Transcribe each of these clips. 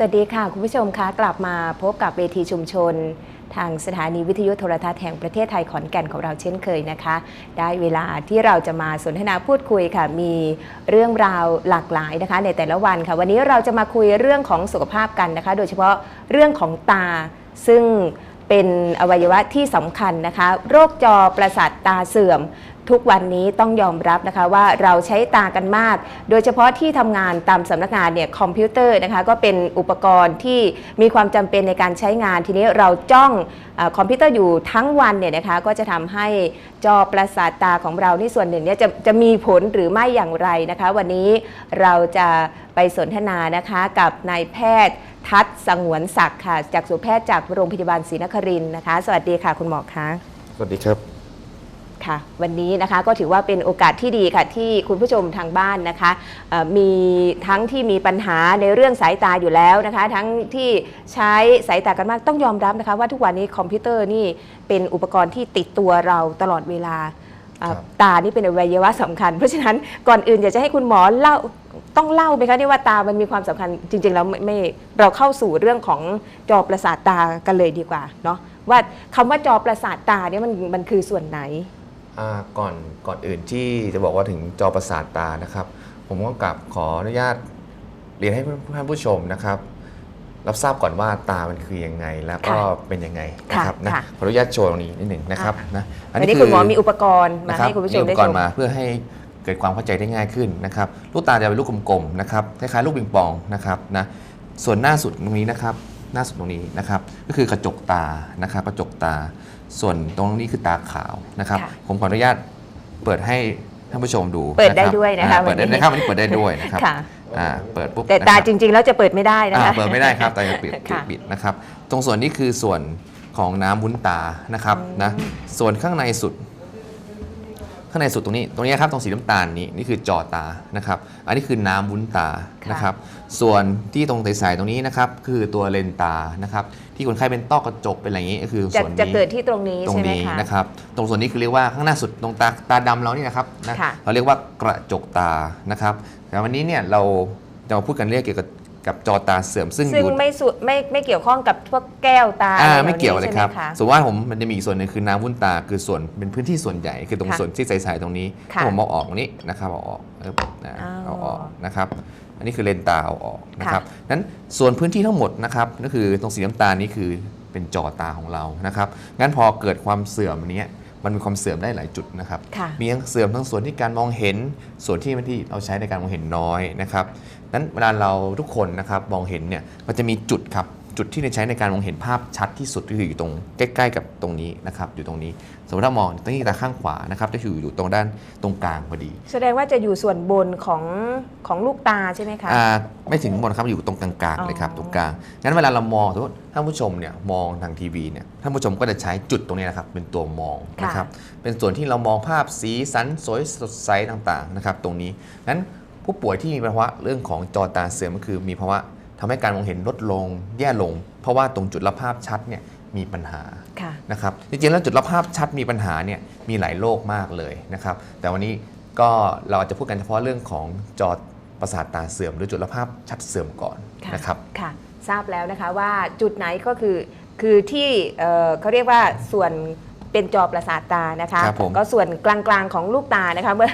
สวัสดีค่ะ คุณผู้ชมคะกลับมาพบกับเวทีชุมชน ทางสถานีวิทยุโทรทัศน์แห่งประเทศไทยขอนแก่นของเราเช่นเคยนะคะ ได้เวลาที่เราจะมาสนทนาพูดคุยค่ะ มีเรื่องราวหลากหลายนะคะ ในแต่ละวันค่ะ วันนี้เราจะมาคุยเรื่องของสุขภาพกันนะคะ โดยเฉพาะเรื่องของตา ซึ่งเป็นอวัยวะที่สำคัญนะคะ โรคจอประสาทตาเสื่อม ทุกวันนี้ต้องยอมรับนะคะว่าเราใช้ตากันมาก โดยเฉพาะที่ทำงานตามสำนักงานเนี่ยคอมพิวเตอร์นะคะก็เป็นอุปกรณ์ที่มีความจำเป็นในการใช้งาน ทีนี้เราจ้องอคอมพิวเตอร์อยู่ทั้งวันเนี่ยนะคะก็จะทำให้จอประสาทตาของเรานี่ส่วนหนึ่งเนี่ยจะจะมีผลหรือไม่อย่างไรนะคะ วันนี้เราจะไปสนทนานะคะกับนายแพทย์ทัศน์สงวนศักดิ์ค่ะจากสุแพทย์จากโรงพยาบาลศรีนครินทร์นะคะ สวัสดีค่ะคุณหมอคะสวัสดีครับ ค่ะวันนี้นะคะก็ถือว่าเป็นโอกาสที่ดีค่ะที่คุณผู้ชมทางบ้านนะคะเอ่อมีทั้งที่มีปัญหาในเรื่องสายตาอยู่แล้วนะคะ ทั้งที่ใช้สายตากันมากต้องยอมรับนะคะ ว่าทุกวันนี้คอมพิวเตอร์นี่เป็นอุปกรณ์ที่ติดตัวเราตลอดเวลาเอ่อครับตานี่เป็นอวัยวะสำคัญ เพราะฉะนั้นก่อนอื่นอยากจะให้คุณหมอเล่าต้องเล่าไหมคะนี่ว่าตามันมีความสำคัญจริง ๆ แล้วไม่ไม่เราเข้าสู่เรื่องของจอประสาทตากันเลยดีกว่าเนาะว่าคำว่าจอประสาทตาเนี่ยมันมันคือส่วนไหนอ่า ก่อนก่อนอื่นที่จะบอกว่าถึงจอประสาทตานะครับ ผมก็กลับขออนุญาตเรียนให้ท่านผู้ชมนะครับ รับทราบก่อนว่าตามันคือยังไงแล้วก็ค่ะเป็นยังไงนะครับค่ะนะค่ะขออนุญาตโชว์ตรงนี้นิดหนึ่งนะครับอ่านะวันนี้คุณหมอมีอุปกรณ์มานะครับให้คุณผู้ชมอุได้ปกชรมณ์มาเพื่อให้เกิดความเข้าใจได้ง่ายขึ้นนะครับลูกตาจะเป็นลูกกลมๆนะครับคล้ายๆลูกปิงปองนะครับนะส่วนหน้าสุดตรงนี้นะครับหน้าสุดตรงนี้นะครับ ก็คือกระจกตานะครับ กระจกตา ส่วนตรงนี้คือตาขาวนะครับ ค่ะ ผมขออนุญาตเปิดให้ท่านผู้ชมดูเปิดได้รับด้วยนะคะอ่าเปิดได้วันนี้นะครับวันนี้เปิดได้ด้วยนะครับค่ะ อ่าเปิดปุ๊บแต่ตานะครับจริง ๆ แล้วจะเปิดไม่ได้นะอ่าคะ เปิดไม่ได้ครับตาจะปิดปิดค่ะปิดนะครับ ตรงส่วนนี้คือส่วนของน้ำวุ้นตานะครับอืมนะส่วนข้างในสุด ข้างในสุดตรงนี้ ตรงนี้ครับตรงสีน้ำตาลนี้นี่คือจอตานะครับ อันนี้คือน้ำวุ้นตานะครับ ส่วนที่ตรงใสๆตรงนี้นะครับคือตัวเลนตานะครับ ที่คนไข้เป็นต้อกระจกเป็นอะไรอย่างนี้ก็คือจะส่วนจะนี้เกิดที่ตรงนี้ตรงใช่ไหมนี้คะ นะครับ ตรงส่วนนี้คือเรียกว่าข้างหน้าสุดตรงตาตาดำเรานี่นะครับนะค่ะ เราเรียกว่ากระจกตานะครับแต่วันนี้เนี่ยเราจะมาพูดกันเรื่องเกี่ยวกับ กับจอตาเสื่อมซึ่งซึ่งอยู่ ไม่สุไม่ไม่เกี่ยวข้องกับพวกแก้วตาอ่าอะรไม่เกี่ยวเลยครับใช่ไหมะส่วนว่าผมมันจะมีอีกส่วนหนึงคือน้ำวุ้นตาคือส่วนเป็นพื้นที่ส่วนใหญ่คือตรงค่ะส่วนที่ใสๆตรงนี้ค่ะถ้าผมเอาออกตรงนี้นะครับเอาออกเออนะอ๋อเอาออกนะครับ อันนี้คือเลนตาเอาออกนะครับนั้นส่วนพื้นที่ทั้งหมดนะครับก็คือตรงสีน้ำตาลนี้คือเป็นจอตาของเรานะครับงั้นพอเกิดความเสื่อมอันเนี้ยมันมีความเสื่อมได้หลายจุดนะครับ ค่ะ มีทั้งเสื่อมทั้งส่วนที่การมองเห็นส่วนที่มันที่เราใช้ในการมองเห็นน้อยนะครับ นั้นเวลาเราทุกคนนะครับมองเห็นเนี่ยมันจะมีจุดครับจุดที่ใช้ในการมองเห็นภาพชัดที่สุดก็คืออยู่ตรงใกล้ ๆ กับตรงนี้นะครับอยู่ตรงนี้ สมมติถ้ามองตรงนี้ตาข้างขวานะครับจะอยู่อยู่ตรงด้านตรงกลางพอดี แสดงว่าจะอยู่ส่วนบนของของลูกตาใช่ไหมคะอ่าไม่ถึงบนครับอยู่ตรงกลางๆเลยครับตรงกลางงั้นเวลาเรามองสมมติท่านผู้ชมเนี่ยมองทางทีวีเนี่ยท่านผู้ชมก็จะใช้จุดตรงนี้นะครับเป็นตัวมองนะครับเป็นส่วนที่เรามองภาพสีสันสวยสดใสต่างๆนะครับตรงนี้นั้น ผู้ป่วยที่มีภาวะเรื่องของจอตาเสื่อมก็คือมีภาวะทำให้การมองเห็นลดลงแย่ลง เพราะว่าตรงจุดรับภาพชัดเนี่ยมีปัญหาค่ะนะครับจริงๆแล้วจุดรับภาพชัดมีปัญหาเนี่ยมีหลายโรคมากเลยนะครับ แต่วันนี้ก็เราจะพูดกันเฉพาะเรื่องของจอประสาทตาเสื่อม หรือจุดรับภาพชัดเสื่อมก่อนค่ะนะครับค่ะทราบแล้วนะคะว่าจุดไหนก็คือคือที่เอ่อเขาเรียกว่าส่วน เป็นจอประสาทตานะคะครับผม ก็ส่วนกลางๆของลูกตานะคะเมื่อ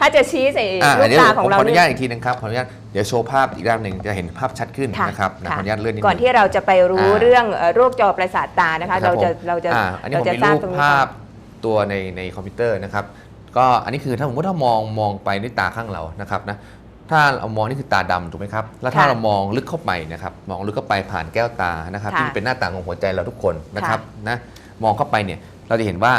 ถ้าจะชี้ใส่อ่าลูกเดี๋ยวตาผของมเราขออนุนี่ญาตอีกทีนึงครับขออนุญาตเดี๋ยวโชว์ภาพอีกด้านหนึ่งจะเห็นภาพชัดขึ้นค่ะนะครับนะค่ะขออนุญาตเลื่อนนิดนึงก่อนที่เราจะไปรู้อ่า เรื่องเอ่อโรคจอประสาทตานะคะคบเราจะผมเราจะอ่อันนี้เราผมจะมีทราบรูปตรงนี้ภาก่อพน ตัวในในคอมพิวเตอร์นะครับ ก็อันนี้คือถ้าสมมติถ้ามองมองไปด้วยตาข้างเรานะครับนะถ้าเรามองนี่คือตาดำถูกไหมครับ แล้วถ้าค่ะเรามองลึกเข้าไปนะครับมองลึกเข้าไปผ่านแก้วตานะครับค่ะที่เป็นหน้าต่างของหัวใจเราทุกคนนะครับค่ะนะมองเข้าไปเนี่ย เราจะเห็นว่า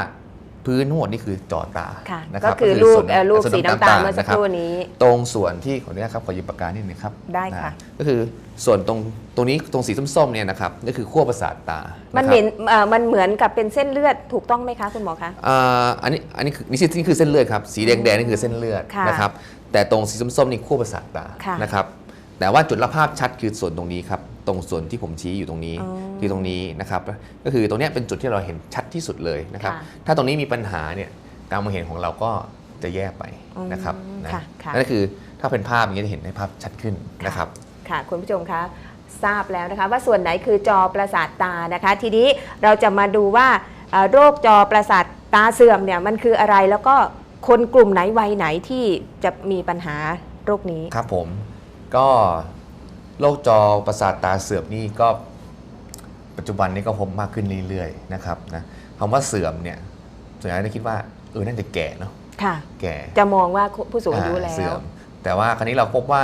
พื้นทั้งหมดนี่คือจอตาค่ะนะคก็รับคือรูปส่วนเอ่อรูปส่วนสีน้ำตาลเมื่อสักนะครับรู่นี้ ตรงส่วนที่ขออนุญาตครับขอหยิบปากกานิดนึงครับได้ค่ะนก็คือส่วนตรงตรงนี้ตรงสีส้มๆเนี่ยนะครับนี่คือขั้วประสาทตา มันนะเหครับม็นเอ่อมันเหมือนกับเป็นเส้นเลือดถูกต้องไหมคะคุณหมอคะอ่าอันนี้อันนี้คือนี่คือนี่คือเส้นเลือดครับสีแดงๆนี่คือเส้นเลือดค่ะนะครับแต่ตรงสีส้มๆนี่ขั้วประสาทตาค่ะนะครับแต่ว่าจุดรับภาพชัดคือส่วนตรงนี้ครับ ตรงส่วนที่ผมชี้อยู่ตรงนี้อ๋อคือตรงนี้นะครับก็คือตรงเนี้ยเป็นจุดที่เราเห็นชัดที่สุดเลยนะครับค่ะถ้าตรงนี้มีปัญหาเนี่ยการมองเห็นของเราก็จะแย่ไปนะครับอืมนะค่ะค่ะนั่นก็คือถ้าเป็นภาพอย่างนี้จะเห็นให้ภาพชัดขึ้นนะครับค่ะคุณผู้ชมคะทราบแล้วนะคะว่าส่วนไหนคือจอประสาทตานะคะ ทีนี้เราจะมาดูว่าเอ่อโรคจอประสาทตาเสื่อมเนี่ยมันคืออะไรแล้วก็คนกลุ่มไหนวัยไหนที่จะมีปัญหาโรคนี้ครับผมก็ โรคจอประสาทตาเสื่อมนี่ก็ปัจจุบันนี้ก็พบมากขึ้นเรื่อยๆนะครับนะคำว่าเสื่อมเนี่ยส่วนใหญ่จะคิดว่าเออน่าจะแก่เนาะค่ะ แก่จะมองว่าผู้สูงอายุอ่าแล้เสื่วอม แต่ว่าครั้นี้เราพบว่า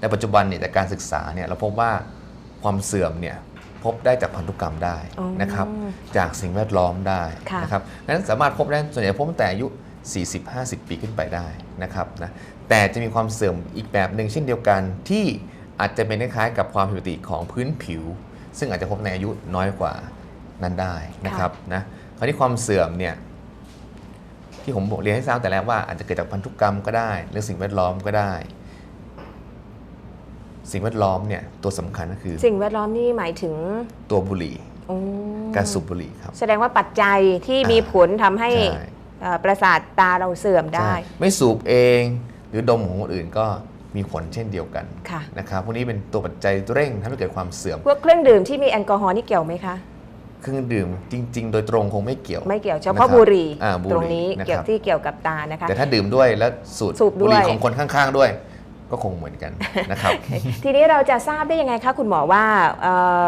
ในปัจจุบันเนี่ยจากการศึกษาเนี่ยเราพบว่าความเสื่อมเนี่ยพบได้จากพันธุกรรมได้อ๋อนะครับ จากสิ่งแวดล้อมได้ค่ะนะครับนั้นสามารถพบได้ส่วนใหญ่พบตั้งแต่อายุ 40-50 ปีขึ้นไปได้นะครับนะแต่จะมีความเสื่อมอีกแบบหนึ่งเช่นเดียวกันที่ อาจจะเป็นคล้ายๆกับความผิดปกติของพื้นผิว ซึ่งอาจจะพบในอายุน้อยกว่านั้นได้นะครับนะคราวนี้ความเสื่อมเนี่ยที่ผมบอกเรียนให้ทราบแต่แรกว่าอาจจะเกิดจากพันธุกรรมก็ได้หรือสิ่งแวดล้อมก็ได้ สิ่งแวดล้อมเนี่ยตัวสำคัญก็คือ สิ่งแวดล้อมนี่หมายถึงตัวบุหรี่อืมการสูบบุหรี่ครับแสดงว่าปัจจัยที่อ่ามีมีผลทำให้ใช่เอ่อประสาทตาเราเสื่อมได้ใช่ไม่สูบเอง หรือดมของคนอื่นก็ มีผลเช่นเดียวกันค่ะนะครับพวกนี้เป็นตัวปัจจัยเร่งทำให้เกิดความเสื่อมพวกเครื่องดื่มที่มีแอลกอฮอล์นี่เกี่ยวไหมคะเครื่องดื่มจริง ๆ โดยตรงคงไม่เกี่ยว ไม่เกี่ยวเฉนะคพาะรับบุหรี่อ่าบุหรี่ตรงนี้นะครับเกี่ยวที่เกี่ยวกับตานะคะ แต่ถ้าดื่มด้วยแล้วสูดสูบด้วยบุหรี่ของคนข้าง ๆ ด้วย ก็คงเหมือนกันนะครับ ทีนี้เราจะทราบได้ยังไงคะคุณหมอว่าเอ่อ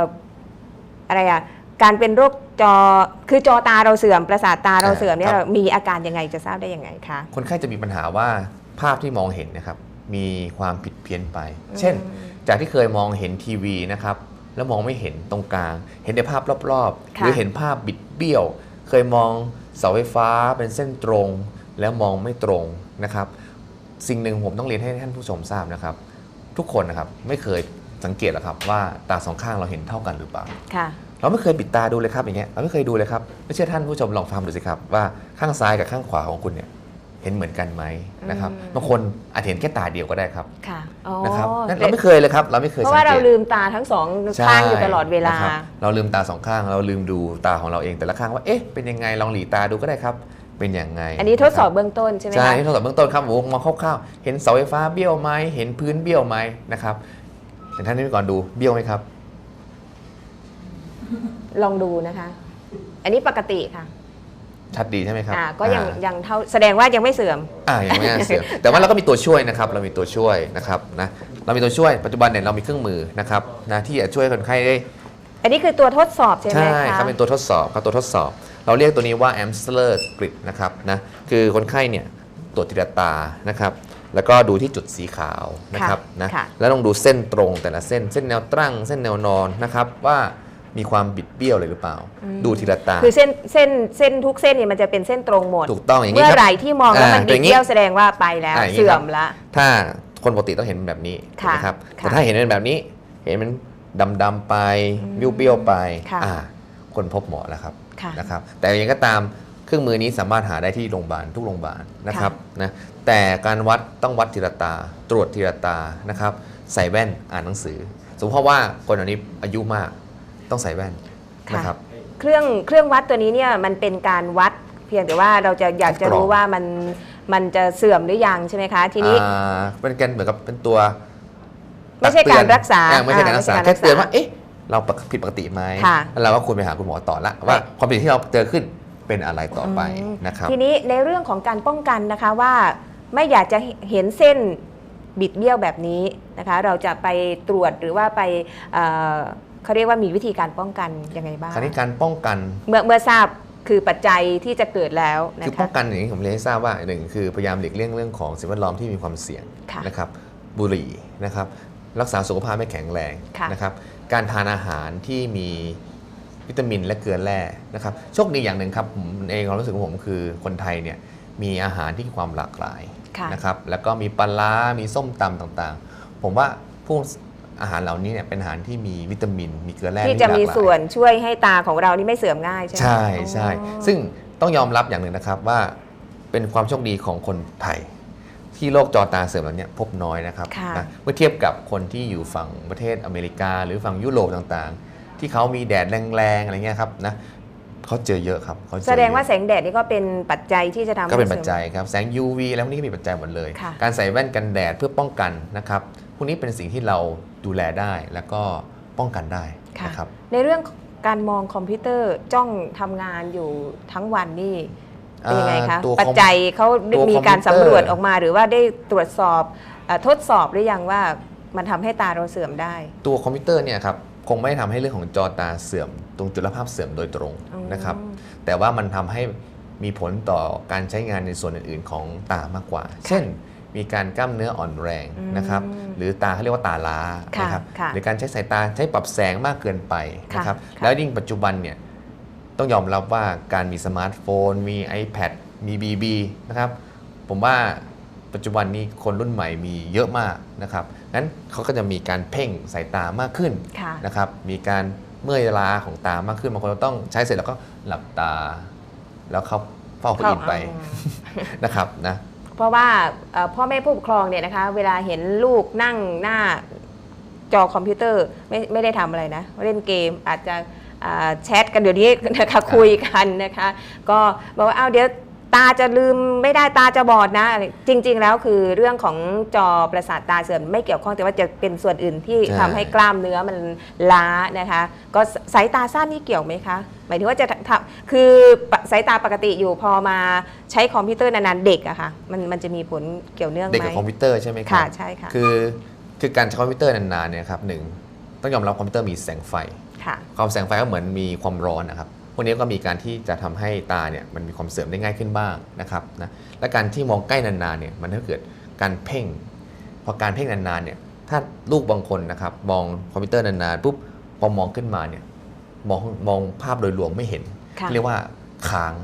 อะไรอะการเป็นโรคจอคือจอตาเราเสื่อมประสาทตาเราเสื่อมเนี่ยครับเรามีอาการยังไงจะทราบได้ยังไงคะคนไข้จะมีปัญหาว่าภาพที่มองเห็นนะครับ มีความผิดเพี้ยนไป เช่น จากที่เคยมองเห็นทีวีนะครับแล้วมองไม่เห็นตรงกลาง เห็นแต่ภาพรอบๆหค่ะรือเห็นภาพบิดเบี้ยว เคยมองเสาไฟฟ้าเป็นเส้นตรง แล้วมองไม่ตรงนะครับ สิ่งหนึ่งผมต้องเรียนให้ท่านผู้ชมทราบนะครับ ทุกคนนะครับไม่เคยสังเกตหรอกครับว่าตาสองข้างเราเห็นเท่ากันหรือเปล่าค่ะเราไม่เคยปิดตาดูเลยครับอย่างเงี้ยเราไม่เคยดูเลยครับไม่เชื่อท่านผู้ชมลองฟังดูสิครับว่าข้างซ้ายกับข้างขวาของคุณเนี่ย เห็นเหมือนกันไหมนะครับอืมบางคนอาจเห็นแค่ตาเดียวก็ได้ครับค่ะอ๋อนะครับนั่นเราไม่เคยเลยครับเราไม่เคยเพราะสังว่าเกเราตลืมตาทั้งสองข้างอยู่ตลอดเวลานะครับเราลืมตาสองข้าง เราลืมดูตาของเราเองแต่ละข้างว่าเอ๊ะเป็นยังไงลองหลีตาดูก็ได้ครับเป็นยังไง อันนี้ทดสอบะครัเบื้องต้นใช่ไหมใช่คะทดสอบเบื้องต้นครับผมมองคร่าวๆเห็นเสาไฟฟ้าเบี้ยวไหมเห็นพื้นเบี้ยวไหมนะครับแต่ท่านนี้ก่อนดูเบี้ยวไหมครับ ลองดูนะคะ อันนี้ปกติค่ะ ชัดดีใช่ไหมครับอ่าก็ยังอ่า ยังเท่าแสดงว่ายังไม่เสื่อม อ่ายังไม่น่าเสีย แต่ว่าเราก็มีตัวช่วยนะครับ เรามีตัวช่วยนะครับนะเรามีตัวช่วยปัจจุบันเนี่ยเรามีเครื่องมือนะครับนะที่จะช่วยคนไข้ได้อันนี้คือตัวทดสอบใช่ไหมใช่คะ ครับเป็นตัวทดสอบครับตัวทดสอบ เราเรียกตัวนี้ว่า a m s l e r grid นะครับนะคือคนไข้เนี่ยตรวจทีละตานะครับ แล้วก็ดูที่จุดสีขาวนะครับนะค่ะ แล้วลองดูเส้นตรงแต่ละเส้นเส้นแนวตั้งเส้นแนวนอนนะครับว่า มีความบิดเบี้ยวเลยหรือเปล่า ดูทีละตา คือเส้นเส้นเส้นทุกเส้นเนี่ยมันจะเป็นเส้นตรงหมด ถูกต้องอย่างนี้เมื่อครับไหร่ที่มองแล้วมันอ่าบิดอย่างนี้เบี้ยวแสดงว่าไปแล้วอ่าอย่างนี้เสื่อครับมละ ถ้าคนปกติต้องเห็นแบบนี้ถูกค่ะไหมครับค่ะแต่ถ้าเห็นเป็นแบบนี้ เห็นมันดำๆไปเบี้ยวๆไปค่ะอ่าคนพบหมอแล้วครับค่ะนะครับ แต่ยังไงก็ตามเครื่องมือนี้สามารถหาได้ที่โรงพยาบาลทุกโรงพยาบาลนะครับนะแต่การวัดต้องวัดทีละตา ตรวจทีละตานะครับ ใส่แว่นอ่านหนังสือ สมมติว่าคนอันนี้อายุมาก ต้องใส่แว่นค่ะนะครับเครื่องเครื่องวัดตัวนี้เนี่ยมันเป็นการวัดเพียงแต่ว่าเราจะอยากจะคัดกรองรู้ว่ามันมันจะเสื่อมหรือยังใช่ไหมคะ ทีนี้อ่าเป็นกันเหมือนกับเป็นตัว ไม่ใช่การรักษาอ่ไม่ใช่การรักษาอ่าไม่ใช่การรัแค่กษาเตือนว่าเอ๊ะเราผิดปกติไหมค่ะแล้วเราก็ควรไปหาคุณหมอต่อละว่าความผิดที่เราเจอขึ้นเป็นอะไรต่อไปอืมนะครับ ทีนี้ในเรื่องของการป้องกันนะคะว่าไม่อยากจะเห็นเส้นบิดเบี้ยวแบบนี้นะคะ เราจะไปตรวจหรือว่าไป เอ่อเขาเรียกว่ามีวิธีการป้องกันยังไงบ้างคราวนี้การป้องกันเมื่อเมื่อทราบคือปัจจัยที่จะเกิดแล้วนะคือป้คะองกันอย่างนี้ผมเรียนให้ทราบว่าหนึ่งคือพยายามหลีกเลี่ยงเรื่องของสิ่งแวดล้อมที่มีความเสี่ยงค่ะนะครับบุหรี่นะครับรักษาสุขภาพไม่แข็งแรงค่ะนะครับการทานอาหารที่มีวิตามินและเกลือแร่นะครับโชคดีอย่างหนึ่งครับผมเองความรู้สึกของผมคือคนไทยเนี่ยมีอาหารที่มีความหลากหลายค่ะนะครับแล้วก็มีปลาร้ามีส้มตำต่างๆ ผมว่าพวก อาหารเหล่านี้เนี่ยเป็นอาหารที่มีวิตามิน มีเกลือแร่ที่จะมีหลากหลายส่วนช่วยให้ตาของเรานี่ไม่เสื่อมง่ายใช่ไหมใช่ใช่อ๋อซึ่งต้องยอมรับอย่างหนึ่งนะครับว่าเป็นความโชคดีของคนไทย ที่โรคจอตาเสื่อมเหล่านี้พบน้อยนะครับค่ะนะเมื่อเทียบกับคนที่อยู่ฝั่งประเทศอเมริกา หรือฝั่งยุโรปต่างๆ ที่เขามีแดดแรงๆอะไรเงี้ยครับนะเขาเจอเยอะครับเขาเจอแสดงว่าเยอะแสงแดดนี่ก็เป็นปัจจัยที่จะทำให้ก็เป็นสื่ปัอจมจัยครับแสง UV แล้วพวกนี้ก็มีปัจจัยหมดเลยค่ะการใส่แว่นกันแดดเพื่อป้องกันนะครับ พวกนี้เป็นสิ่งที่เราดูแลได้แล้วก็ป้องกันได้ค่ะนะครับ ในเรื่องการมองคอมพิวเตอร์จ้องทำงานอยู่ทั้งวันนี่เป็นยังไงคะอ่าตัวปัจจัยเขาได้ตัวมีการคอมพิวเตอร์สำรวจออกมา หรือว่าได้ตรวจสอบเออทดสอบหรือยังว่ามันทำให้ตาเราเสื่อมได้ ตัวคอมพิวเตอร์เนี่ยครับคงไม่ได้ทำให้เรื่องของจอตาเสื่อม ตรงจุลภาพเสื่อมโดยตรงอืมนะครับ แต่ว่ามันทำให้มีผลต่อการใช้งานในส่วนอื่น ๆ ของตามากกว่า เช่น มีการกล้ามเนื้ออ่อนแรงนะครับอืมหรือตาเขาเรียกว่าตาล้าค่ะนะครับค่ะหรือการใช้สายตาใช้ปรับแสงมากเกินไปนะครับค่ะแล้วยิ่งปัจจุบันเนี่ยต้องยอมรับว่าการมีสมาร์ทโฟน มี iPad มี BB นะครับผมว่าปัจจุบันนี้คนรุ่นใหม่มีเยอะมากนะครับงั้นเขาก็จะมีการเพ่งสายตามากขึ้นค่ะนะครับมีการเมื่อยล้าของตามากขึ้นบางคนเราต้องใช้เสร็จแล้วก็หลับตา แล้วเขาเฝ้าคนอื่นไปเข้านะครับนะ เพราะว่าเอ่อพ่อแม่ผู้ปกครองเนี่ยนะคะเวลาเห็นลูกนั่งหน้าจอคอมพิวเตอร์ไม่ไม่ได้ทำอะไรนะ เล่นเกมอาจจะอ่าแชทกันเดี๋ยวนี้นะคะคุยกันนะคะ ก็บอกว่าเอาวเดี๋ยวตาจะลืมไม่ได้ตาจะบอดนะอะไรจริง ๆ แล้วคือเรื่องของจอประสาทตาเสื่อมไม่เกี่ยวข้องแต่ว่าจะเป็นส่วนอื่นที่ใช่ทำให้กล้ามเนื้อมันล้านะคะ ก็สายตาสั้นนี่เกี่ยวไหมคะ หมายถึงว่าจะทำคือสายตาปกติอยู่พอมาใช้คอมพิวเตอร์นานๆเด็กอะค่ะมันมันจะมีผลเกี่ยวเนื่องไหมเด็กกับคอมพิวเตอร์ใช่ไหมครัค่ะใช่ค่ะคือคือการใช้คอมพิวเตอร์นานๆเนี่ยครับหนึ่งต้องยอมรับคอมพิวเตอร์มีแสงไฟค่ะความแสงไฟก็เหมือนมีความร้อนนะครับพวกนี้ก็มีการที่จะทำให้ตาเนี่ยมันมีความเสื่อมได้ง่ายขึ้นบ้างนะครับนะและการที่มองใกล้นานๆเนี่ยมันทำให้เกิดการเพ่งพอการเพ่งนานๆเนี่ยถ้าลูกบางคนนะครับมองคอมพิวเตอร์นานๆปุ๊บพอมองขึ้นมาเนี่ย มองมองภาพโดยรวมไม่เห็นค่ะเรียกว่าค้าง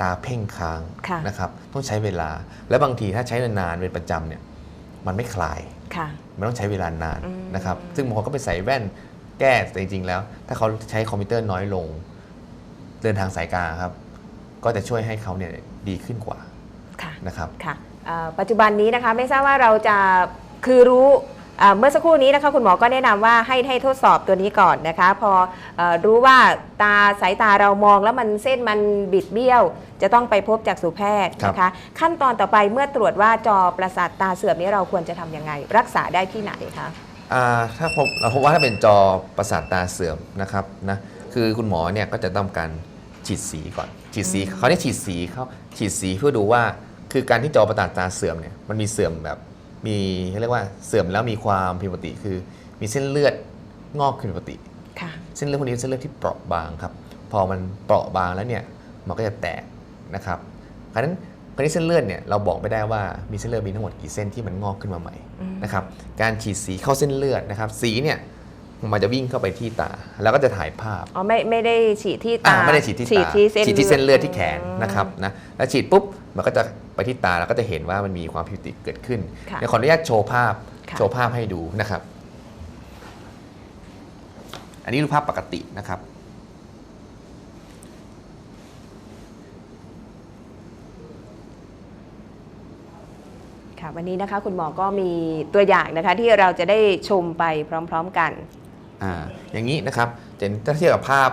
ตาเพ่งค้างค่ะนะครับต้องใช้เวลา และบางทีถ้าใช้นานๆเป็นประจำเนี่ยมันไม่คลายค่ะมันต้องใช้เวลานานอืมนะครับ ซึ่งบางคนก็ไปใส่แว่นแก้แต่จริงๆแล้ว ถ้าเขาใช้คอมพิวเตอร์น้อยลง เดินทางสายกลางครับ ก็จะช่วยให้เขาเนี่ยดีขึ้นกว่าค่ะนะครับค่ะเอ่อปัจจุบันนี้นะคะไม่ทราบว่าเราจะคือรู้ เอ่อเมื่อสักครู่นี้นะคะคุณหมอก็แนะนำว่าให้ให้ทดสอบตัวนี้ก่อนนะคะพอเออรู้ว่าตาสายตาเรามองแล้วมันเส้นมันบิดเบี้ยว จะต้องไปพบจากสูแพทย์นะคะ ขั้นตอนต่อไปเมื่อตรวจว่าจอประสาทตาเสื่อมนี้เราควรจะทำยังไง รักษาได้ที่ไหนคะอ่าถ้าผมเราพบว่าถ้าเป็นจอประสาทตาเสื่อมนะครับนะคือคุณหมอเนี่ยก็จะต้องการฉีดสีก่อน ฉีดสีเขาได้ฉีดสีเขาฉีดสีเพื่อดูว่าคือการที่จอประสาทตาเสื่อมเนี่ยมันมีเสื่อมแบบ มีเขาเรียกว่าเสื่อมแล้วมีความผิดปกติ คือ มีเส้นเลือดงอกขึ้นปกติค่ะเส้นเลือดพวกนี้เป็นเส้นเลือดที่เปราะบางครับ พอมันเปราะบางแล้วเนี่ยมันก็จะแตกนะครับเพราะฉะนั้นคราวนี้เส้นเลือดเนี่ยเราบอกไม่ได้ว่ามีเส้นเลือดมีทั้งหมดกี่เส้นที่มันงอกขึ้นมาใหม่อืมนะครับการฉีดสีเข้าเส้นเลือดนะครับ สีเนี่ย มันจะวิ่งเข้าไปที่ตา แล้วก็จะถ่ายภาพอ๋อไม่ไม่ได้ฉีดที่อ่าตาไม่ได้ฉีดที่ฉีดตาที่เส้นฉีดที่เส้นเลือดที่แขนอืมนะครับนะแล้วฉีดปุ๊บมันก็จะไปที่ตาแล้วก็จะเห็นว่ามันมีความผิดปกติเกิดขึ้นค่ะเดี๋ยวขออนุญาตโชว์ภาพค่ะโชว์ภาพให้ดูนะครับ อันนี้รูปภาพปกตินะครับ ค่ะวันนี้นะคะคุณหมอก็มีตัวอย่างนะคะที่เราจะได้ชมไปพร้อม ๆ กัน อ่าอย่างนี้นะครับเจนถ้าเทียบกับภาพ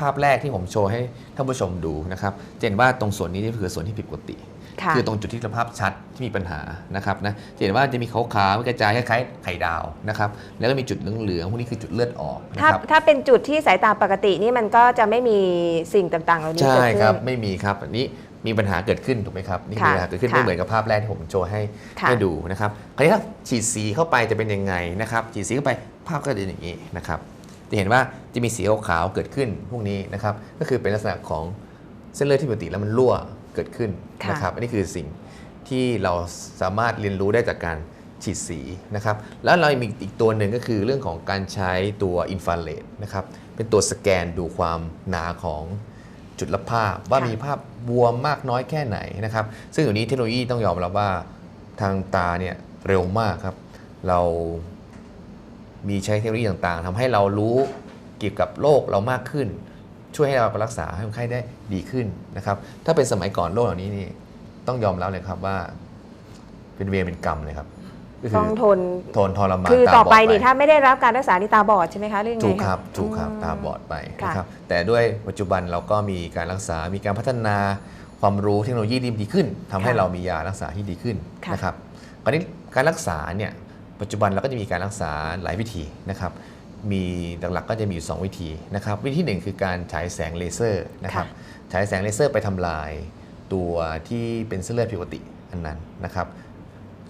ภาพแรกที่ผมโชว์ให้ท่านผู้ชมดูนะครับจะเห็นว่าตรงส่วนนี้นี่คือส่วนที่ผิดปกติค่ะคือตรงจุดที่ภาพชัดที่มีปัญหานะครับนะจะเห็นว่าจะมีขาวๆกระจายคล้ายๆไข่ดาวนะครับแล้วก็มีจุดเหลืองๆพวกนี้คือจุดเลือดออกนะถ้าครับถ้าเป็นจุดที่สายตาปกตินี่มันก็จะไม่มีสิ่งต่างๆเหล่านี้ใช่เกิดขึ้นครับไม่มีครับอันนี้ มีปัญหาเกิดขึ้นถูกไหมครับนี่คือค่ะปัญหาเกิดขึ้นค่ะไม่เหมือนกับภาพแรกที่ผมโชว์ให้ค่ะให้ดูนะครับคราวนี้ถ้าฉีดสีเข้าไปจะเป็นยังไงนะครับฉีดสีเข้าไปภาพก็จะเป็นอย่างนี้นะครับจะเห็นว่าจะมีสีขาวๆเกิดขึ้นพวกนี้นะครับก็คือเป็นลักษณะของเส้นเลือดที่ปกติแล้วมันรั่วเกิดขึ้นค่ะนะครับอันนี้คือสิ่งที่เราสามารถเรียนรู้ได้จากการฉีดสีนะครับแล้วเรามีอีกตัวหนึ่งก็คือเรื่องของการใช้ตัวอินฟราเรดนะครับเป็นตัวสแกนดูความหนาของ จุดละภาพ ว่าค่ะมีภาพบวมมากน้อยแค่ไหนนะครับ ซึ่งเดี๋ยวนี้เทคโนโลยีต้องยอมรับว่าทางตาเนี่ยเร็วมากครับ เรามีใช้เทคโนโลยีต่างๆทำให้เรารู้เกี่ยวกับโรคเรามากขึ้น ช่วยให้เรารักษาให้คนไข้ได้ดีขึ้นนะครับ ถ้าเป็นสมัยก่อนโรคเหล่านี้นี่ต้องยอมรับเลยครับว่า เป็นเวรเป็นกรรมเลยครับ ก็คืต้องทน ทนทรมานคือตาต่อบดไปนี่ถ้าไม่ได้รับการรักษานี่ตาบอดใช่ไหมคะเรื่องไงถูกครับะถูกครับมตาบอดไปค่ะนะครับแต่ด้วยปัจจุบันเราก็มีการรักษา มีการพัฒนาความรู้เทคโนโลยีที่ดีขึ้นทำให้ค่ะเรามียารักษาที่ดีขึ้นค่ะนะครับคราวนี้การรักษาเนี่ยปัจจุบันเราก็จะมีการรักษาหลายวิธีนะครับมีหลักๆก็จะมีอยู่สองวิธีนะครับวิธีหนึ่งคือการฉายแสงเลเซอร์นะครับค่ะฉายแสงเลเซอร์ไปทำลายตัวที่เป็นเส้นเลือดผิดปกติอันนั้นนะครับ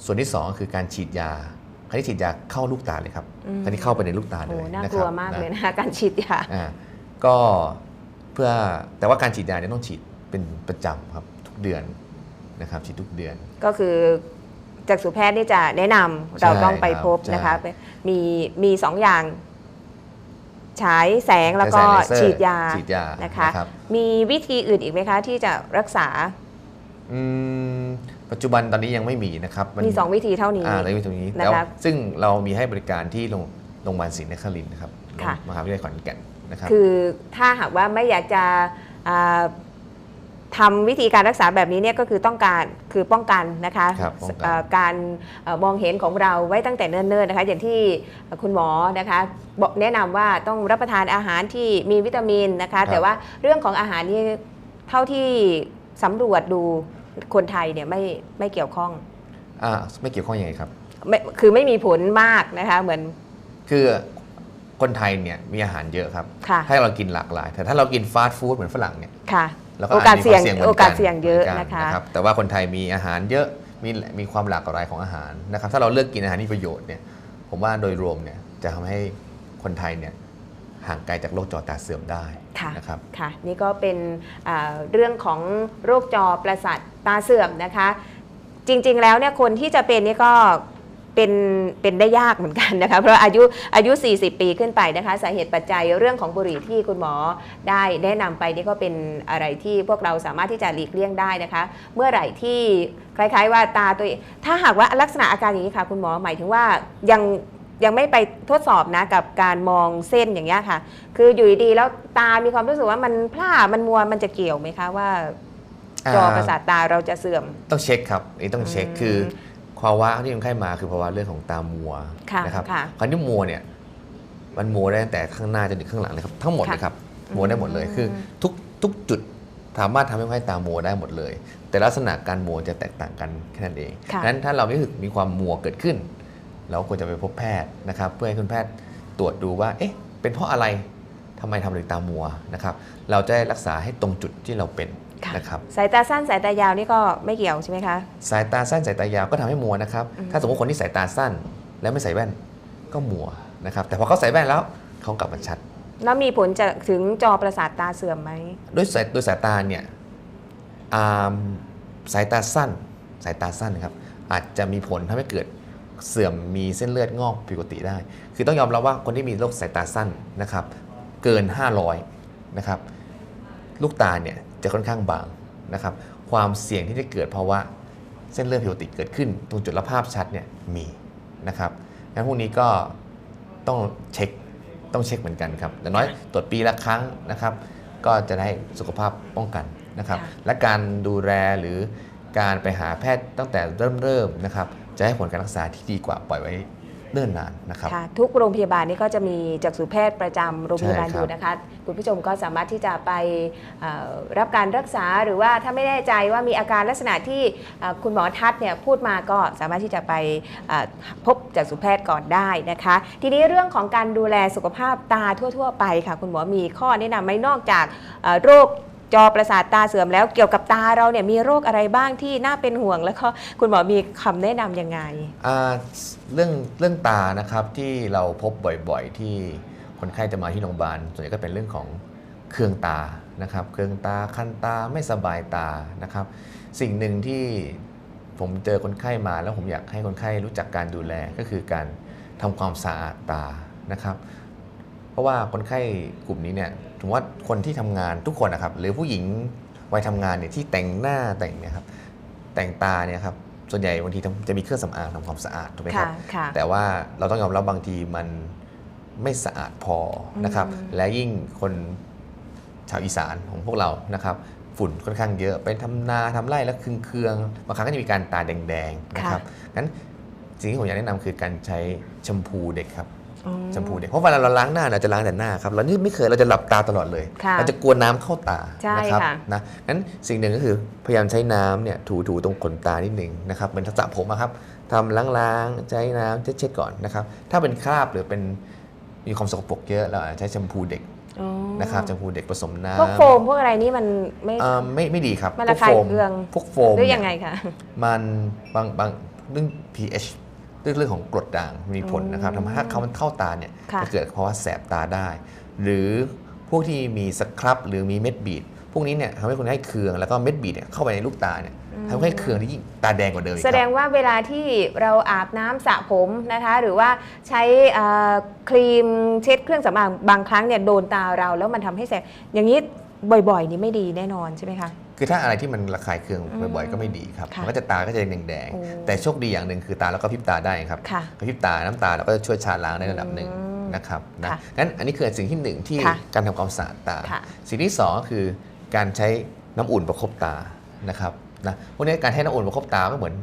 ส่วนที่สองก็คือการฉีดยาคราวนี้ฉีดยาเข้าลูกตาเลยครับอืมคราวนี้เข้าไปในลูกตาเลโอ้ยน่านะกคลัรับวมากนะเลยนะคะการฉีดยาอ่าก็เพื่อแต่ว่าการฉีดยาเนี่ยต้องฉีดเป็นประจำครับทุกเดือนนะครับฉีดทุกเดือน ก็คือจากสุแพทย์นี่จะแนะนำเราต้องไปพบใช่นะคะมีมีสองอย่างฉายแสงแล้วก็ใช้สายเลเซอร์ฉีดยาฉีดยานะคะรับมีวิธีอื่นอีกไหมคะ ที่จะรักษาอืม ปัจจุบันตอนนี้ยังไม่มีนะครับนมีสองวิธีเท่านี้อ่าเรามีตรงนี้นะคะแล้วซึ่งเรามีให้บริการที่โรงโรงพยาบาลศรีนครินทร์นะครับค่ะมหาวิทยาลัยขอนแก่นนะครับคือถ้าหากว่าไม่อยากจะอ่าทำวิธีการรักษาแบบนี้เนี่ยก็คือต้องการคือป้องกันนะคะครับป้องกันเอ่อการเอ่อมองเห็นของเราไว้ตั้งแต่เนิ่นๆนะคะอย่างที่คุณหมอนะคะบอกแนะนำว่าต้องรับประทานอาหารที่มีวิตามินนะคะ แต่ว่าเรื่องของอาหารนี่เท่าที่สำรวจดู คนไทยเนี่ยไม่ไม่เกี่ยวข้องอ่าไม่เกี่ยวข้องยังไงครับไม่คือไม่มีผลมากนะคะเหมือนคือคนไทยเนี่ยมีอาหารเยอะครับค่ะให้เรากินหลากหลาย แต่ถ้าเรากินฟาสต์ฟู้ดเหมือนฝรั่งเนี่ยค่ะเราก็โอกาสจจะมีเสี่ยงควมหมืนนโอกาสเสี่ยงเยอะหมืนะคะรับแต่ว่าคนไทยมีอาหารเยอะมีมีความหลากหลายของอาหารนะครับ ถ้าเราเลือกกินอาหารที่มีประโยชน์เนี่ยผมว่าโดยรวมเนี่ยจะทำให้คนไทยเนี่ย ห่างไกลจากโรคจอตาเสื่อมได้ค่ะนะครับค่ะนี่ก็เป็นอ่าเรื่องของโรคจอประสาทตาเสื่อมนะคะ จริงๆแล้วเนี่ยคนที่จะเป็นนี่ก็เป็นเป็นได้ยากเหมือนกันนะคะเพราะอายุอายุ 40 ปีขึ้นไปนะคะสาเหตุปัจจัยเรื่องของบุหรี่ที่คุณหมอได้แนะนำไปนี่ก็เป็นอะไรที่พวกเราสามารถที่จะหลีกเลี่ยงได้นะคะ เมื่อไหร่ที่คล้าย ๆ ว่าตาตัวเองถ้าหากว่าลักษณะอาการอย่างนี้ค่ะ คุณหมอหมายถึงว่ายัง ยังไม่ไปทดสอบนะกับการมองเส้นอย่างเงี้ยค่ะ คืออยู่ดีๆแล้วตามีความรู้สึกว่ามันพร่ามันมัวมันจะเกี่ยวไหมคะว่าจอประสาทตาเราจะเสื่อม ต้องเช็คครับอันนี้ต้องเช็คอืมคือภาวะที่คนไข้มาคือภาวะเรื่องของตามัวค่ะนะครับค่ะคราวนี้มัวเนี่ยมันมัวได้ตั้งแต่ข้างหน้าจนถึงข้างหลังเลยครับทั้งหมดค่ะเลยครับมัวได้หมดเลยอืมคือทุกทุกจุดสามารถทำให้คนไข้ตามัวได้หมดเลย แต่ลักษณะการมัวจะแตกต่างกันแค่นั้นเองค่ะนั้นถ้าเราไม่รู้สึกมีความมัวเกิดขึ้น เราควรจะไปพบแพทย์นะครับ เพื่อให้คุณแพทย์ตรวจดูว่า เอ๊ะ เป็นเพราะอะไรทำไมทำถึงตามัวนะครับ เราจะได้รักษาให้ตรงจุดที่เราเป็นค่ะนะครับ สายตาสั้นสายตายาวนี่ก็ไม่เกี่ยวใช่ไหมคะ สายตาสั้นสายตายาวก็ทำให้มัวนะครับอืมถ้าสมมติคนที่สายตาสั้น แล้วไม่ใส่แว่นก็มัวนะครับ แต่พอเขาใส่แว่นแล้วเขากลับมาชัด แล้วมีผลจะถึงจอประสาทตาเสื่อมไหมด้วยสายโดยสายตาเนี่ยอ่าสายตาสั้น สายตาสั้นนะครับอาจจะมีผลทำให้เกิด เสื่อมมีเส้นเลือดงอกผิดปกติได้ คือต้องยอมรับว่าคนที่มีโรคสายตาสั้นนะครับ เกิน 500นะครับ ลูกตาเนี่ยจะค่อนข้างบางนะครับ ความเสี่ยงที่จะเกิดภาวะเส้นเลือดผิดปกติเกิดขึ้น ตรงจุดรับภาพชัดเนี่ยมีนะครับงั้นพวกนี้ก็ต้องเช็คต้องเช็คเหมือนกันครับแต่น้อยตรวจปีละครั้งนะครับ ก็จะได้สุขภาพป้องกันนะครับค่ะและการดูแลหรือการไปหาแพทย์ตั้งแต่เริ่มเริ่มๆนะครับ จะให้ผลการรักษาที่ดีกว่าปล่อยไว้เนิ่นนานนะครับค่ะทุกโรงพยาบาลนี่ก็จะมีจักษุแพทย์ประจำโรงพยาบาลใช่อครับยู่นะคะ คุณผู้ชมก็สามารถที่จะไปเอ่อรับการรักษาหรือว่าถ้าไม่แน่ใจว่ามีอาการลักษณะที่เอ่อคุณหมอทัศน์เนี่ยพูดมาก็สามารถที่จะไปเอ่อพบจักษุแพทย์ก่อนได้นะคะ ทีนี้เรื่องของการดูแลสุขภาพตาทั่ว ๆ ไปค่ะ คุณหมอมีข้อแนะนำไหมนอกจากเอ่อโรค จอประสาทตาเสื่อมแล้วเกี่ยวกับตาเราเนี่ยมีโรคอะไรบ้างที่น่าเป็นห่วง แล้วก็คุณหมอมีคำแนะนำยังไงเรื่องเรื่องตานะครับที่เราพบบ่อยๆ ที่คนไข้จะมาที่โรงพยาบาลส่วนใหญ่ก็เป็นเรื่องของเครื่องตานะครับ เครื่องตาคันตาไม่สบายตานะครับ สิ่งหนึ่งที่ผมเจอคนไข้มาแล้วผมอยากให้คนไข้รู้จักการดูแลก็คือการทำความสะอาดตานะครับ เพราะว่าคนไข้กลุ่มนี้เนี่ยถือว่าคนที่ทำงานทุกคนนะครับ หรือผู้หญิงวัยทำงานเนี่ยที่แต่งหน้าแต่งเนี่ยครับแต่งตาเนี่ยครับส่วนใหญ่บางทีจะมีเครื่องสำอางทำความสะอาดถูกไหมคค่ะรับค่ะแต่ว่าเราต้องยอมรับบางทีมันไม่สะอาดพอนะครับอืมและยิ่งคนชาวอีสานของพวกเรานะครับ ฝุ่นค่อนข้างเยอะไปทำนาทำไร่แล้วเคืองๆบางครั้งก็จะมีการตาแดงๆนะครับงั้นสิ่งที่ผมอยากแนะนำคือการใช้แชมพูเด็กครับอืม แชมพูเด็กเพราะเวลาเราล้างหน้าเราจะล้างแต่หน้าครับเรานี่ไม่เคยเราจะหลับตาตลอดเลยค่ะเราจะกลัวน้ำเข้าตาใช่นะครับค่ะนะงั้นสิ่งหนึ่งก็คือพยายามใช้น้ำเนี่ยถูๆตรงขนตานิดหนึ่งนะครับเหมือนทักษะผมอะครับทำล้างๆใช้น้ำเช็ดๆก่อนนะครับถ้าเป็นคราบหรือเป็นมีความสกปรกเยอะเราอาจจะใช้แชมพูเด็กอ๋อนะครับแชมพูเด็กผสมน้ำพวกโฟมพวกอะไรนี่มันไม่เอ่อไม่ไม่ดีครับมันพวระกคายโฟมเคืองพวกโฟมหรือเนี่ยังไงคะมันบางบางเรื่อง pH เรื่องเรื่องของกรดด่างมีผลนะครับอืมทำให้ถ้าเขามันเข้าตาเนี่ยค่ะจะเกิดภาวะแสบตาได้ หรือพวกที่มีสครับหรือมีเม็ดบีดพวกนี้เนี่ยทำให้คนให้เคืองแล้วก็เม็ดบีดเนี่ยเข้าไปในลูกตาเนี่ยทำให้เคืองที่ยิ่งตาแดงกว่าเดิมอีกแสคดรับงว่าเวลาที่เราอาบน้ำสระผมนะคะ หรือว่าใช้เอ่อครีมเช็ดเครื่องสำอางบางครั้งเนี่ยโดนตาเราแล้วมันทำให้แสบอย่างนี้บ่อยๆ นี่ไม่ดีแน่นอนใช่ไหมคะ คือถ้าอะไรที่มันระคายเคืองอืมบ่อยๆก็ไม่ดีครับค่ะมันก็จะตาก็จะแดงโอ้ๆแต่โชคดีอย่างหนึ่งคือตาเราก็พริบตาได้ครับค่ะกระพริบตาน้ำตาเราก็จะช่วยชาล้างได้ระดับหนึ่งอืมนะครับนะค่ะงั้นอันนี้คือสิ่งที่หนึ่งที่ค่ะการทำความสะอาดตาค่ะสิ่งที่สองก็คือการใช้น้ำอุ่นประคบตานะครับนะพวกนี้การใช้น้ำอุ่นประคบตาก็เหมือน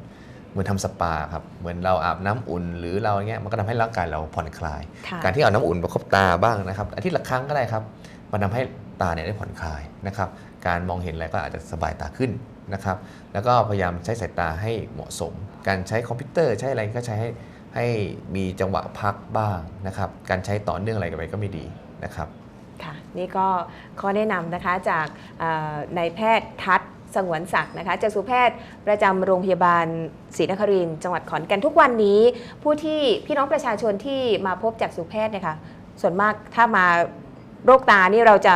เหมือนทำสปาครับเหมือนเราอาบน้ำอุ่น หรือเราเงี้ยมันก็ทำให้ร่างกายเราผ่อนคลายค่ะการที่เอาน้ำอุ่นประคบตาบ้างนะครับอาทิตย์ละครั้งก็ได้ครับมันทำให้ ตาเนี่ยได้ผ่อนคลายนะครับ การมองเห็นอะไรก็อาจจะสบายตาขึ้นนะครับ แล้วก็พยายามใช้สายตาให้เหมาะสม การใช้คอมพิวเตอร์ใช้อะไรก็ใช้ให้ให้มีจังหวะพักบ้างนะครับ การใช้ต่อเนื่องอะไรกันไปก็ไม่ดีนะครับ ค่ะนี่ก็ข้อแนะนำนะคะจากนายแพทย์ทัศน์สงวนศักดิ์นะคะจากสุแพทย์ประจำโรงพยาบาลศรีนครินทร์จังหวัดขอนแก่นทุกวันนี้ ผู้ที่พี่น้องประชาชนที่มาพบจากสุแพทย์เนี่ยค่ะส่วนมากถ้ามา โรคตานี่เราจะ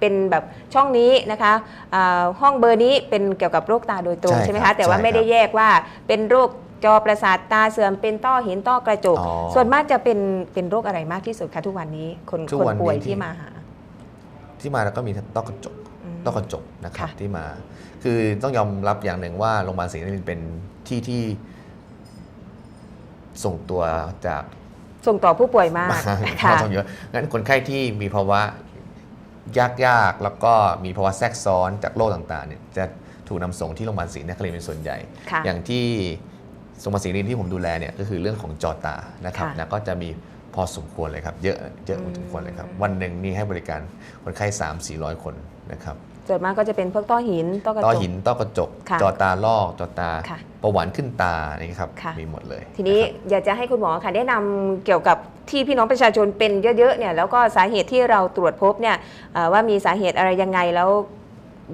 เป็นแบบช่องนี้นะคะอ่าห้องเบอร์นี้เป็นเกี่ยวกับโรคตาโดยตรงใช่ใช่ไหมครัคะบแต่ว่าใช่ไม่ได้ครับแยกว่าเป็นโรคจอประสาทตาเสื่อมเป็นต้อหินต้อกระจกอ๋อส่วนมากจะเป็นเป็นโรคอะไรมากที่สุดคะทุกวันนี้คนทุกคนวันนี้ป่วยที่ที่มาหา ที่มาแล้วก็มีต้อกระจกอืมต้อกระจกนะครับค่ะที่มา คือต้องยอมรับอย่างหนึ่งว่าโรงพยาบาลศรีนครินทร์เป็นที่ที่ส่งตัวจาก ส่งต่อผู้ป่วยมากมาค่ะค่อนข้างเยอะงั้นคนไข้ที่มีภาวะยากๆ แล้วก็มีภาวะแทรกซ้อนจากโรคต่างๆเนี่ยจะถูกนำส่งที่โรงพยาบาลศรีนครินทร์เป็นส่วนใหญ่ค่ะอย่างที่โรงพยาบาลศรีนครินทร์ที่ผมดูแลเนี่ยก็คือเรื่องของจอตานะครับค่ะนะก็จะมีพอสมควรเลยครับ เยอะเยอะพอสมควรเลยครับ วันหนึ่งนี่ให้บริการคนไข้3 4 0 0 คนนะครับ ส่วนมากก็จะเป็นพวกต้อหินต้อกระจต้อกหินต้อกระจกค่ะจอตาลอกจอตาค่ะประหวานขึ้นตานี่ครับค่ะมีหมดเลย ทีนี้ะครับอยากจะให้คุณหมอค่ะแนะนำเกี่ยวกับที่พี่น้องประชาชนเป็นเยอะๆเนี่ยแล้วก็สาเหตุที่เราตรวจพบเนี่ยเอ่อว่ามีสาเหตุอะไรยังไงแล้ว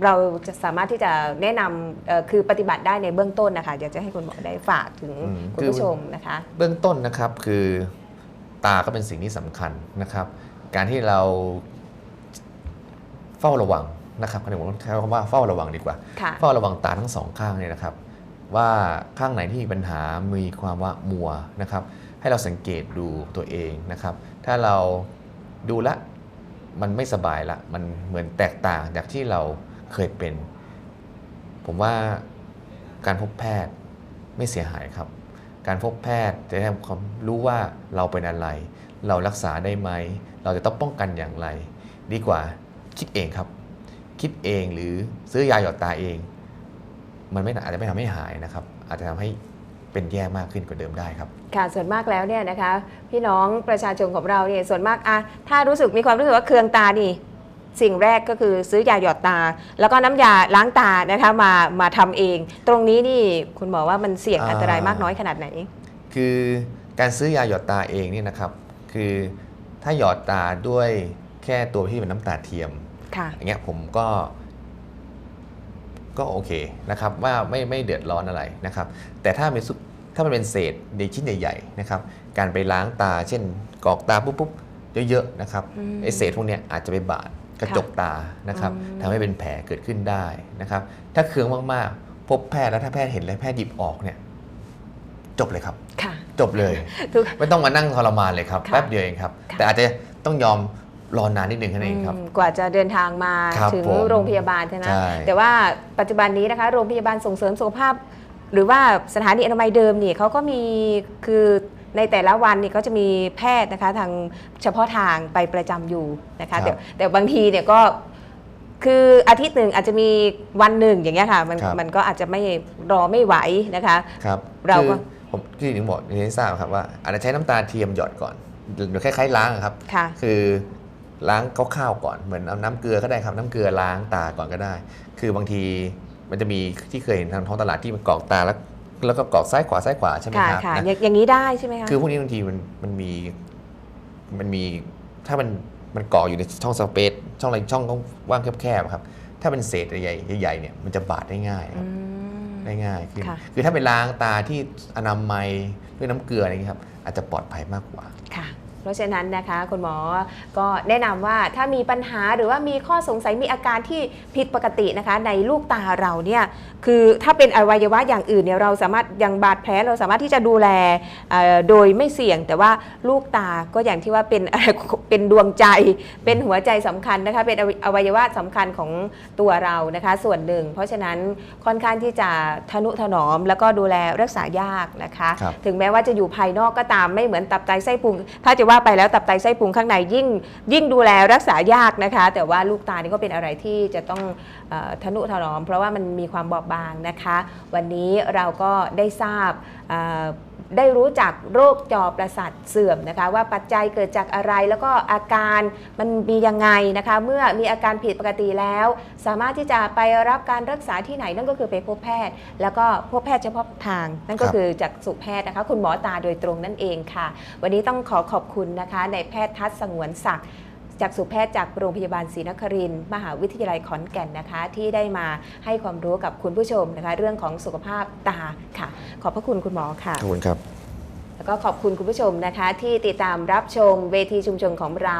เราจะสามารถที่จะแนะนำเอ่อคือปฏิบัติได้ในเบื้องต้นนะคะอยากจะให้คุณหมอได้ฝากถึงอืมคุณคือผู้ชมนะคะ เบื้องต้นนะครับคือตาก็เป็นสิ่งที่สำคัญนะครับ การที่เราเฝ้าระวัง นะครับอันนี้ผมใช้คำว่าเฝ้าระวังดีกว่าค่ะเฝ้าระวังตาทั้งสองข้างเนี่ยนะครับ ว่าข้างไหนที่มีปัญหา มีความว่ามัวนะครับ ให้เราสังเกตดูตัวเองนะครับ ถ้าเราดูละมันไม่สบายละ มันเหมือนแตกต่างจากที่เราเคยเป็น ผมว่าการพบแพทย์ไม่เสียหายครับ การพบแพทย์จะได้ความรู้ว่าเราเป็นอะไร เรารักษาได้ไหม เราจะต้องป้องกันอย่างไร ดีกว่าคิดเองครับ คิดเองหรือซื้อยาหยอดตาเอง มันไม่อาจจะไม่ทำให้หายนะครับ อาจจะทำให้เป็นแย่มากขึ้นกว่าเดิมได้ครับ ค่ะส่วนมากแล้วเนี่ยนะคะ พี่น้องประชาชนของเราเนี่ยส่วนมากอะถ้ารู้สึกมีความรู้สึกว่าเคืองตานี่สิ่งแรกก็คือซื้อยาหยอดตา แล้วก็น้ำยาล้างตานะคะมามาทำเอง ตรงนี้นี่คุณหมอว่ามันเสี่ยงอ่าอันตรายมากน้อยขนาดไหน คือการซื้อยาหยอดตาเองเนี่ยนะครับ คือถ้าหยอดตาด้วยแค่ตัวที่เป็นน้ำตาเทียมค่ะ อย่างเงี้ยผมก็ ก็โอเคนะครับ ว่าไม่ไม่เดือดร้อนอะไรนะครับ แต่ถ้าเป็นซุถ้ามันเป็นเศษในชิ้นใหญ่ๆนะครับ การไปล้างตา เช่นกรอกตาปุ๊บปุ๊บเยอะๆนะครับอืมไอเศษพวกเนี้ยอาจจะไปบาดกระจกตานะครับอืมทำให้เป็นแผลเกิดขึ้นได้นะครับ ถ้าเคืองมากๆ พบแพทย์แล้วถ้าแพทย์เห็นแล้วแพทย์หยิบออกเนี่ยจบเลยครับค่ะจบเลยทุกไม่ต้องมานั่งทรมานเลยครับค่ะแป๊บเดียวเองครับค่ะแต่อาจจะต้องยอม รอนานนิดนึงแค่นั้นเองครับอืมกว่าจะเดินทางมาครับถึงผมโรงพยาบาลใช่ไหมใช่แต่ว่าปัจจุบันนี้นะคะโรงพยาบาลส่งเสริมสุขภาพ หรือว่าสถานีอนามัยเดิมนี่เขาก็มีคือในแต่ละวันนี่เขาจะมีแพทย์นะคะทางเฉพาะทางไปประจำอยู่นะคะแต่แต่บางทีเนี่ยก็คืออาทิตย์หนึ่งอาจจะมีวันหนึ่งอย่างเงี้ยค่ะมันครับมันก็อาจจะไม่รอไม่ไหวนะคะครับเราก็คือผมที่ถึงบอกที่ทราบครับว่าอาจจะใช้น้ำตาเทียมหยอดก่อนหรือคล้ายๆล้างอะครับค่ะคือ ล้างคร่าวๆก่อนเหมือนเอาน้ำเกลือก็ได้ครับน้ำเกลือล้างตาก่อนก็ได้ คือบางทีมันจะมีที่เคยเห็นทางท้องตลาดที่มันกรอกตาแล้วแล้วก็กรอกซ้ายขวาซ้ายขวาใช่ไหมค่ะครับค่ะนะอย่างอย่างนี้ได้ใช่ไหมคะคือพวกนี้บางทีมันมันมีมันมีถ้ามันมันเกาะอยู่ในช่องสเปซช่องอะไรช่องว่างแคบๆครับ ถ้าเป็นเศษใหญ่ๆใหญ่ๆเนี่ยมันจะบาดได้ง่ายครับอืมได้ง่ายขึ้นค่ะคือถ้าไปล้างตาที่อนามัยด้วยน้ำเกลืออะไรอย่างเงี้ยครับอาจจะปลอดภัยมากกว่าค่ะ เพราะฉะนั้นนะคะคุณหมอก็แนะนำว่าถ้ามีปัญหาหรือว่ามีข้อสงสัยมีอาการที่ผิดปกตินะคะ ในลูกตาเราเนี่ยคือถ้าเป็นอวัยวะอย่างอื่นเนี่ยเราสามารถอย่างบาดแผลเราสามารถที่จะดูแลเอ่อโดยไม่เสี่ยง แต่ว่าลูกตาก็อย่างที่ว่าเป็นเป็นดวงใจเป็นหัวใจสำคัญนะคะเป็นอวัอวัยวะสำคัญของตัวเรานะคะ ส่วนหนึ่ง เพราะฉะนั้นค่อนข้างที่จะทนุถนอม แล้วก็ดูแลรักษายากนะคะครับถึงแม้ว่าจะอยู่ภายนอกก็ตามไม่เหมือนตับไตไส้พุงถ้าจะว่าไปแล้วตับไตไส้พุงข้างในยิ่งยิ่งดูแลรักษายากนะคะ แต่ว่าลูกตานี่ก็เป็นอะไรที่จะต้องทนุถนอม เพราะว่ามันมีความบอบบางนะคะ วันนี้เราก็ได้ทราบ ได้รู้จักโรคจอประสาทเสื่อมนะคะว่าปัจจัยเกิดจากอะไรแล้วก็อาการมันมียังไงนะคะเมื่อมีอาการผิดปกติแล้ว สามารถที่จะไปรับการรักษาที่ไหนนั่นก็คือไปพบแพทย์ แล้วก็พบแพทย์เฉพาะทาง นั่นก็คือจากสุแพทย์นะคะคุณหมอตาโดยตรงนั่นเองค่ะ วันนี้ต้องขอขอบคุณนะคะในแพทย์ทัศน์สงวนศักดิ์ จากสุแพทย์จากโรงพยาบาลศรีนครินทร์มหาวิทยาลัยขอนแก่นนะคะ ที่ได้มาให้ความรู้กับคุณผู้ชมนะคะ เรื่องของสุขภาพตาค่ะ ขอบพระคุณคุณหมอค่ะ ขอบคุณครับ แล้วก็ขอบคุณคุณผู้ชมนะคะ ที่ติดตามรับชมเวทีชุมชนของเรา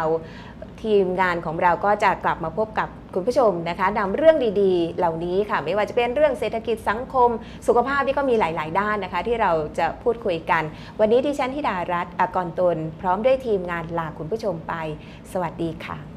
ทีมงานของเราก็จะกลับมาพบกับ คุณผู้ชมนะคะนำเรื่องดีๆ เหล่านี้ค่ะ ไม่ว่าจะเป็นเรื่องเศรษฐกิจสังคม สุขภาพที่ก็มีหลาย ๆ ด้านนะคะ ที่เราจะพูดคุยกัน วันนี้ดิฉันธิดารัตน์อากรตน พร้อมด้วยทีมงานลาคุณผู้ชมไป สวัสดีค่ะ